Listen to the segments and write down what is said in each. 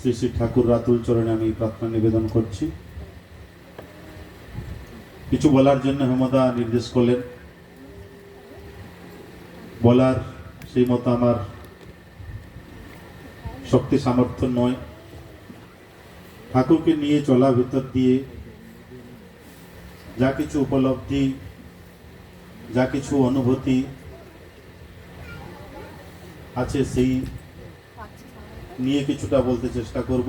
শ্রী শ্রী ঠাকুর রাতুল চরণে আমি প্রার্থনা নিবেদন করছি। কিছু বলার জন্য হেমদা নির্দেশ করলেন। বলার সেই মতো আমার শক্তি সামর্থ্য নয়। ঠাকুরকে নিয়ে চলা ভিতর দিয়ে যা কিছু উপলব্ধি, যা কিছু অনুভূতি আছে সেই নিয়ে কিছুটা বলতে চেষ্টা করব।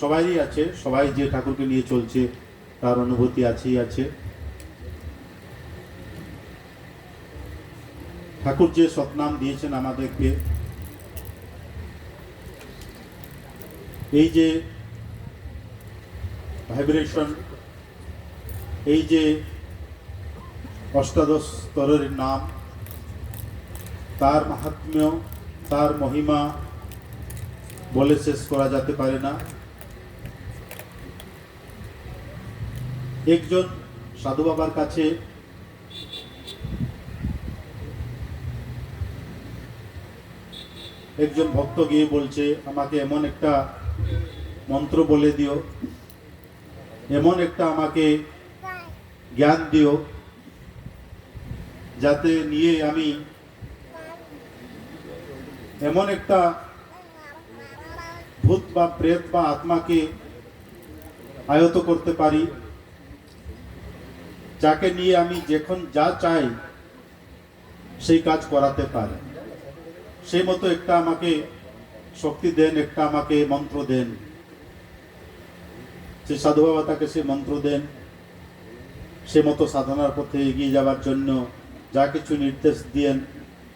সবাই আছে, সবাই যে ঠাকুরকে নিয়ে চলছে, তার অনুভূতি আছেই আছে। ঠাকুর যে সৎনাম দিয়েছেন আমাদেরকে, এই যে ভাইব্রেশন এই যে অষ্টাদশ স্তরের নাম, তার মাহাত্ম্য, তার মহিমা বলে শেষ করা যেতে পারে না। একজন সাধু বাবার কাছে একজন ভক্ত গিয়ে বলছে, আমাকে এমন একটা মন্ত্র বলে দিও, এমন একটা আমাকে জ্ঞান দিও, যাতে নিয়ে আমি এমন একটা ভূত বা প্রেত বা আত্মাকে আয়ত করতে পারি। যাকে নিয়ে আমি যখন যা চাই, সেই কাজ করাতে পারে। সেই মতো একটা আমাকে শক্তি দেন, একটা আমাকে মন্ত্র দেন। সে সাধু বাবা তাকে সে মন্ত্র দেন। সে মতো সাধনার পথে এগিয়ে যাওয়ার জন্য যা কিছু নির্দেশ দিয়েন,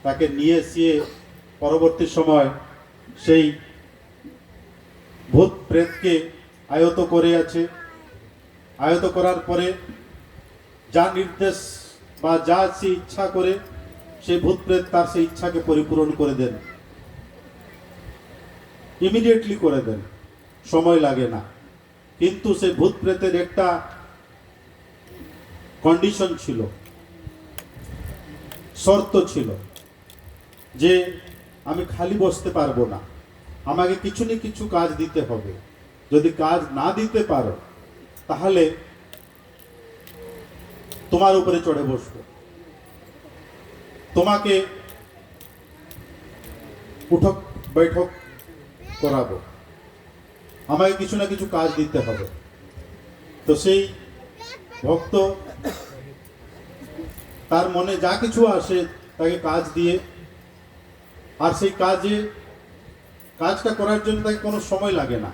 তাকে নিয়ে এসিয়ে পরবর্তী সময় সেই ভূত প্রেতকে আয়ত করে আছে আয়ত করার পরে যা নির্দেশ বা যা সে ইচ্ছা করে সেই ভূত প্রেত তার সেই ইচ্ছাকে পরিপূরণ করে দেন। ইমিডিয়েটলি করে দেন। সময় লাগে না। কিন্তু সে ভূত প্রেতের একটা কন্ডিশন ছিল। শর্ত ছিল যে আমি খালি বসতে পারব না। আমাকে কিছু না কিছু কাজ দিতে হবে। যদি কাজ না দিতে পারো, তাহলে তোমার উপরে চড়ে বসবো। তোমাকে উঠক, বৈঠক করাবো। আমাকে কিছু না কিছু কাজ দিতে হবে। তো সেই ভক্ত তার মনে যা কিছু আসে তাকে কাজ দিয়ে, আর সেই কাজে কাজটা করার জন্য তাকে কোনো সময় লাগে না।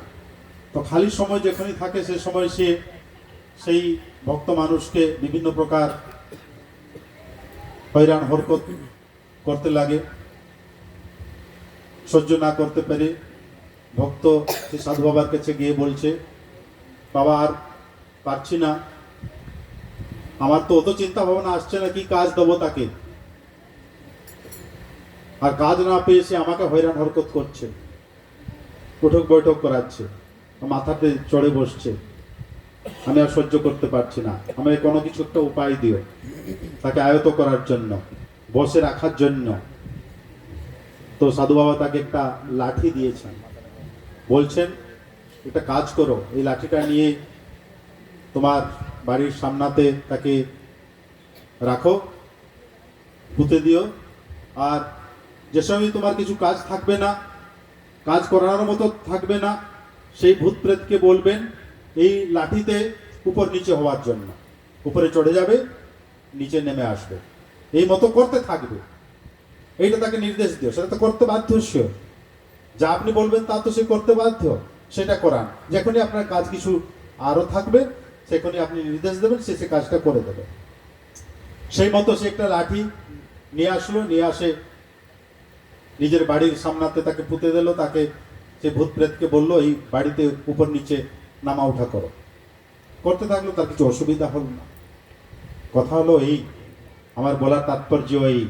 তো খালি সময় যেখানে থাকে সে সময় সে সেই ভক্ত মানুষকে বিভিন্ন প্রকার হয়রান, হরকত করতে লাগে, সহ্য না করতে পেরে ভক্ত সে সাধু বাবার কাছে গিয়ে বলছে, বাবা আর পারছি না। আমার তো অত চিন্তা ভাবনা আসছে না কি কাজ দেবো তাকে। আর কাজ না পেয়ে সে আমাকে হয়রান, হরকত করছে। উঠক বৈঠক করাচ্ছে। মাথাতে চড়ে বসছে। আমি আর সহ্য করতে পারছি না। আমাকে কোনো কিছু একটা উপায় দিও। তাকে আয়ত করার জন্য, বসে রাখার জন্য। তো সাধু বাবা তাকে একটা লাঠি দিয়েছেন। বলছেন, একটা কাজ করো। এই লাঠিটা নিয়ে তোমার বাড়ির সামনাতে তাকে রাখো, পুঁতে দিও। আর যে সময় তোমার কিছু কাজ থাকবে না কাজ করানোর মতো থাকবে না। সেই ভূত প্রেতকে বলবেন, এই লাঠিতে উপর নিচে হওয়ার জন্য। উপরে চড়ে যাবে, নিচে নেমে আসবে। এই মতো করতে থাকবে। এইটা তাকে নির্দেশ দিও। সেটা তো করতে বাধ্য সে। যা আপনি বলবেন তা তো সে করতে বাধ্য। সেটা করান। যখনই আপনার কাজ কিছু আরও থাকবে, সেখানে আপনি নির্দেশ দেবেন, সে সে কাজটা করে দেবে। সেই মতো সে একটা লাঠি নিয়ে আসলো। নিয়ে আসে নিজের বাড়ির সামনাতে তাকে পুঁতে দিল, তাকে সে ভূত প্রেতকে বলল, এই বাড়িতে উপর নিচে নামা ওঠা করো। করতে থাকল তার কিছু অসুবিধা হল না। কথা হলো এই, আমার বলার তাৎপর্য এই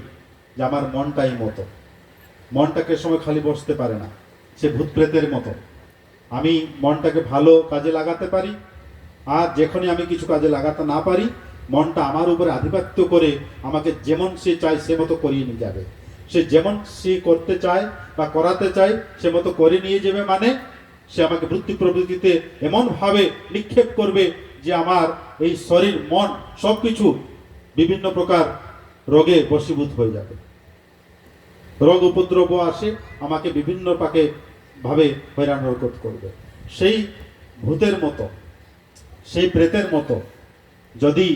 যে আমার মনটাই মতো। মনটাকে সময় খালি বসতে পারে না, সে ভূত প্রেতের মতো। আমি মনটাকে ভালো কাজে লাগাতে পারি, আর যখনই আমি কিছু কাজে লাগাতে না পারি, মনটা আমার উপরে আধিপত্য করে আমাকে যেমন সে চায় সে মতো করিয়ে নিয়ে যাবে। সে যেমন সে করতে চায় বা করাতে চায়, সে মতো করে নিয়ে যাবে মানে সে আমাকে বৃত্তি প্রবৃত্তিতে এমনভাবে নিক্ষেপ করবে যে আমার এই শরীর, মন সব কিছু বিভিন্ন প্রকার রোগে বশীভূত হয়ে যাবে। রোগ উপদ্রব আসে, আমাকে বিভিন্ন পাকে ভাবে হয়রান হরকত করবে। সেই ভূতের মতো, সেই প্রেতের মতো যদি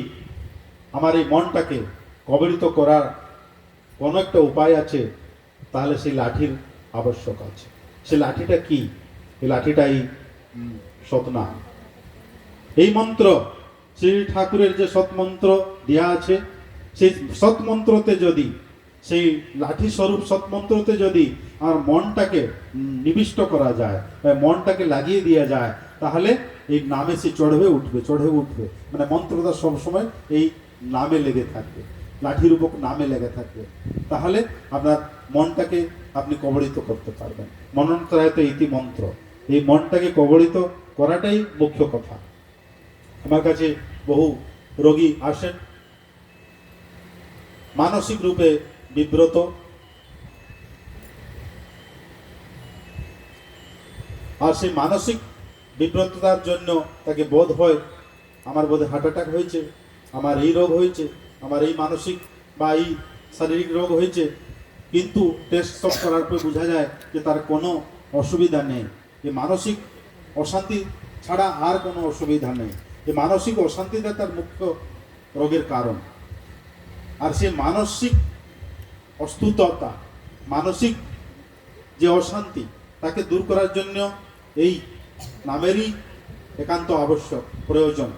আমার এই মনটাকে কবলিত করার কোনো একটা উপায় আছে তাহলে সেই লাঠির আবশ্যক আছে। সেই লাঠিটা কি? এই লাঠিটাই উম, সতনাম এই মন্ত্র শ্রী ঠাকুরের যে সৎমন্ত্র দেওয়া আছে সেই সৎমন্ত্রতে যদি সেই লাঠি স্বরূপ সৎমন্ত্রতে যদি আমার মনটাকে নিবিষ্ট করা যায় মনটাকে লাগিয়ে দেওয়া যায় তাহলে এই নামে সে চড়বে উঠবে চড়ে উঠবে। মানে মন্ত্রটা সবসময় এই নামে লেগে থাকবে। লাঠির উপর নামে লেগে থাকবে তাহলে আপনার মনটাকে আপনি কবলিত করতে পারবেন। মনন্ত্রায়ত ইতি মন্ত্র। এই মনটাকে কবলিত করাটাই মুখ্য কথা। আমার কাছে বহু রোগী আসেন। মানসিক রূপে বিব্রত। আর সেই মানসিক বিব্রততার জন্য তাকে বোধ হয়, আমার বোধে হার্ট অ্যাটাক হয়েছে, আমার এই রোগ হয়েছে। আমার এই মানসিক বা এই শারীরিক রোগ হয়েছে, কিন্তু টেস্ট সব করার পর বোঝা যায় যে তার কোনো অসুবিধা নেই। যে মানসিক অশান্তি ছাড়া আর কোনো অসুবিধা নেই। যে মানসিক অশান্তিটা তার মুখ্য রোগের কারণ। আর সে মানসিক অস্তুততা, মানসিক যে অশান্তি, তাকে দূর করার জন্য এই নামেরই একান্ত আবশ্যক, প্রয়োজন।